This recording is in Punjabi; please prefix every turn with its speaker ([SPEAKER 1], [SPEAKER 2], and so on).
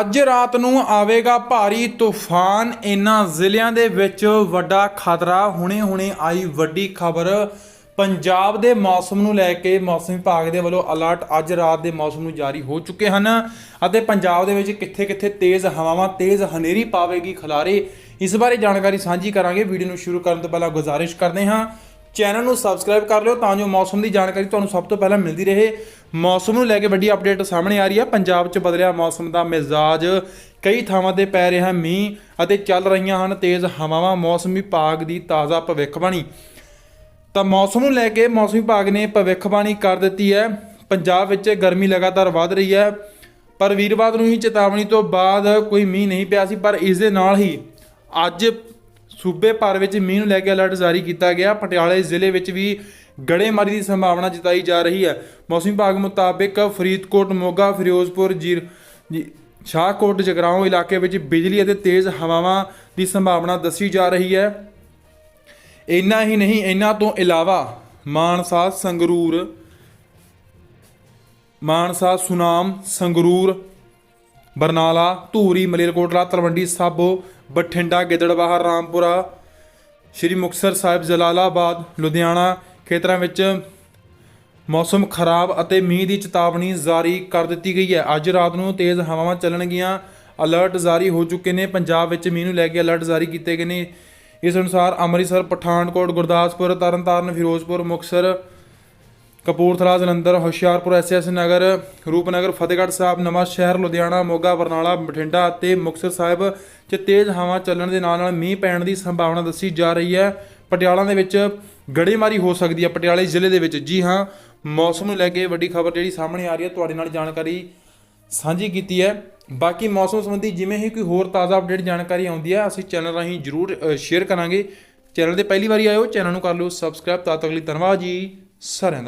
[SPEAKER 1] ਅੱਜ ਰਾਤ ਨੂੰ ਆਵੇਗਾ ਭਾਰੀ ਤੂਫਾਨ। ਇਨ੍ਹਾਂ ਜ਼ਿਲ੍ਹਿਆਂ ਦੇ ਵਿੱਚ ਵੱਡਾ ਖਤਰਾ ਹੁਣੇ-ਹੁਣੇ ਆਈ ਵੱਡੀ ਖਬਰ। ਪੰਜਾਬ ਦੇ ਮੌਸਮ ਨੂੰ ਲੈ ਕੇ ਮੌਸਮ ਵਿਭਾਗ ਦੇ ਵੱਲੋਂ ਅਲਰਟ ਅੱਜ ਰਾਤ ਦੇ ਮੌਸਮ ਨੂੰ ਜਾਰੀ ਹੋ ਚੁੱਕੇ ਹਨ ਅਤੇ ਪੰਜਾਬ ਦੇ ਵਿੱਚ ਕਿੱਥੇ-ਕਿੱਥੇ ਤੇਜ਼ ਹਵਾਵਾਂ, ਤੇਜ਼ ਹਨੇਰੀ ਪਾਵੇਗੀ ਖਲਾਰੇ। ਇਸ ਬਾਰੇ ਜਾਣਕਾਰੀ ਸਾਂਝੀ ਕਰਾਂਗੇ। ਵੀਡੀਓ ਨੂੰ ਸ਼ੁਰੂ ਕਰਨ ਤੋਂ ਪਹਿਲਾਂ ਗੁਜ਼ਾਰਿਸ਼ ਕਰਦੇ ਹਾਂ। ਚੈਨਲ ਨੂੰ ਸਬਸਕ੍ਰਾਈਬ ਕਰ ਲਿਓ ਤਾਂ ਜੋ ਮੌਸਮ ਦੀ ਜਾਣਕਾਰੀ ਤੁਹਾਨੂੰ ਸਭ ਤੋਂ ਪਹਿਲਾਂ ਮਿਲਦੀ ਰਹੇ। ਮੌਸਮ ਨੂੰ ਲੈ ਕੇ ਵੱਡੀ ਅਪਡੇਟ ਸਾਹਮਣੇ ਆ ਰਹੀ ਹੈ। ਪੰਜਾਬ 'ਚ ਬਦਲਿਆ ਮੌਸਮ ਦਾ ਮਿਜ਼ਾਜ। ਕਈ ਥਾਵਾਂ ਤੇ ਪੈ ਰਿਹਾ ਮੀਂਹ ਅਤੇ ਚੱਲ ਰਹੀਆਂ ਹਨ ਤੇਜ਼ ਹਵਾਵਾਂ। ਮੌਸਮ ਵਿਭਾਗ ਦੀ ਤਾਜ਼ਾ ਭਵਿੱਖਬਾਣੀ। ਤਾਂ ਮੌਸਮ ਨੂੰ ਲੈ ਕੇ ਮੌਸਮ ਵਿਭਾਗ ਨੇ ਭਵਿੱਖਬਾਣੀ ਕਰ ਦਿੱਤੀ ਹੈ। ਪੰਜਾਬ ਵਿੱਚ ਗਰਮੀ ਲਗਾਤਾਰ ਵਧ ਰਹੀ ਹੈ। ਪਰ ਵੀਰਵਾਰ ਨੂੰ ਹੀ ਚੇਤਾਵਨੀ ਤੋਂ ਬਾਅਦ ਕੋਈ ਮੀਂਹ ਨਹੀਂ ਪਿਆ ਸੀ। ਪਰ ਇਸ ਦੇ ਨਾਲ ਹੀ ਅੱਜ ਸੂਬੇ ਭਰ ਵਿੱਚ ਮੀਂਹ ਨੂੰ ਲੈ ਕੇ ਅਲਰਟ ਜਾਰੀ ਕੀਤਾ ਗਿਆ। ਪਟਿਆਲੇ ਜ਼ਿਲ੍ਹੇ ਵਿੱਚ ਵੀ ਗੜੇਮਾਰੀ ਦੀ ਸੰਭਾਵਨਾ ਜਤਾਈ ਜਾ ਰਹੀ ਹੈ। ਮੌਸਮ ਵਿਭਾਗ ਮੁਤਾਬਿਕ ਫਰੀਦਕੋਟ, ਮੋਗਾ, ਫਿਰੋਜ਼ਪੁਰ, ਜੀਰ ਸ਼ਾਹਕੋਟ ਜਗਰਾਓਂ ਇਲਾਕੇ ਵਿੱਚ ਬਿਜਲੀ ਅਤੇ ਤੇਜ਼ ਹਵਾਵਾਂ ਦੀ ਸੰਭਾਵਨਾ ਦੱਸੀ ਜਾ ਰਹੀ ਹੈ। ਇੰਨਾ ਹੀ ਨਹੀਂ ਇਹਨਾਂ ਤੋਂ ਇਲਾਵਾ ਮਾਨਸਾ, ਸੰਗਰੂਰ, ਮਾਨਸਾ, ਸੁਨਾਮ, ਸੰਗਰੂਰ, ਬਰਨਾਲਾ, ਧੂਰੀ, ਮਲੇਰਕੋਟਲਾ, ਤਲਵੰਡੀ, ਸਾਬੋ, ਬਠਿੰਡਾ, ਗਿੱਦੜਬਾਹਾ, ਰਾਮਪੁਰਾ, ਸ਼੍ਰੀ ਮੁਕਤਸਰ ਸਾਹਿਬ, ਜਲਾਲਾਬਾਦ, ਲੁਧਿਆਣਾ ਖੇਤਰਾਂ ਵਿੱਚ ਮੌਸਮ ਖਰਾਬ ਅਤੇ ਮੀਂਹ ਦੀ ਚੇਤਾਵਨੀ ਜਾਰੀ ਕਰ ਦਿੱਤੀ ਗਈ ਹੈ। ਅੱਜ ਰਾਤ ਨੂੰ ਤੇਜ਼ ਹਵਾਵਾਂ ਚੱਲਣਗੀਆਂ। ਅਲਰਟ ਜਾਰੀ ਹੋ ਚੁੱਕੇ ਨੇ। ਪੰਜਾਬ ਵਿੱਚ ਮੀਂਹ ਨੂੰ ਲੈ ਕੇ ਅਲਰਟ ਜਾਰੀ ਕੀਤੇ ਗਏ ਨੇ। ਇਸ ਅਨੁਸਾਰ ਅੰਮ੍ਰਿਤਸਰ, ਪਠਾਨਕੋਟ, ਗੁਰਦਾਸਪੁਰ, ਤਰਨਤਾਰਨ, ਫਿਰੋਜ਼ਪੁਰ, ਮੁਕਤਸਰ, ਕਪੂਰਥਲਾ, ਜਲੰਧਰ, ਹੁਸ਼ਿਆਰਪੁਰ ਐਸਐਸ ਨਗਰ, ਰੂਪਨਗਰ, ਫਤਿਹਗੜ੍ਹ ਸਾਹਿਬ, ਨਵਾਂ ਸ਼ਹਿਰ, ਲੁਧਿਆਣਾ, ਮੋਗਾ, ਬਰਨਾਲਾ, ਬਠਿੰਡਾ ਅਤੇ ਮੁਕਤਸਰ ਸਾਹਿਬ 'ਚ ਤੇਜ਼ ਹਵਾ ਚੱਲਣ ਦੇ ਨਾਲ ਨਾਲ ਮੀਂਹ ਪੈਣ ਦੀ ਸੰਭਾਵਨਾ ਦੱਸੀ ਜਾ ਰਹੀ ਹੈ। ਪਟਿਆਲਾ ਦੇ ਵਿੱਚ ਗੜੇਮਾਰੀ ਹੋ ਸਕਦੀ ਹੈ ਪਟਿਆਲੇ ਜ਼ਿਲ੍ਹੇ ਦੇ ਵਿੱਚ। ਜੀ ਹਾਂ, ਮੌਸਮ ਨੂੰ ਲੈ ਕੇ ਵੱਡੀ ਖਬਰ ਜਿਹੜੀ ਸਾਹਮਣੇ ਆ ਰਹੀ ਹੈ, ਤੁਹਾਡੇ ਨਾਲ ਜਾਣਕਾਰੀ ਸਾਂਝੀ ਕੀਤੀ ਹੈ। ਬਾਕੀ ਮੌਸਮ ਸੰਬੰਧੀ ਜਿਵੇਂ ਹੀ ਕੋਈ ਹੋਰ ਤਾਜ਼ਾ ਅਪਡੇਟ ਜਾਣਕਾਰੀ ਆਉਂਦੀ ਹੈ, ਅਸੀਂ ਚੈਨਲ ਰਾਹੀਂ ਜਰੂਰ ਸ਼ੇਅਰ ਕਰਾਂਗੇ। ਚੈਨਲ ਤੇ ਪਹਿਲੀ ਵਾਰੀ ਆਇਓ ਚੈਨਲ ਨੂੰ ਕਰ ਲਓ ਸਬਸਕ੍ਰਾਈਬ ਤਦ ਤੱਕ ਲਈ ਧੰਨਵਾਦ ਜੀ। ਸਾਰਿਆਂ ਦਾ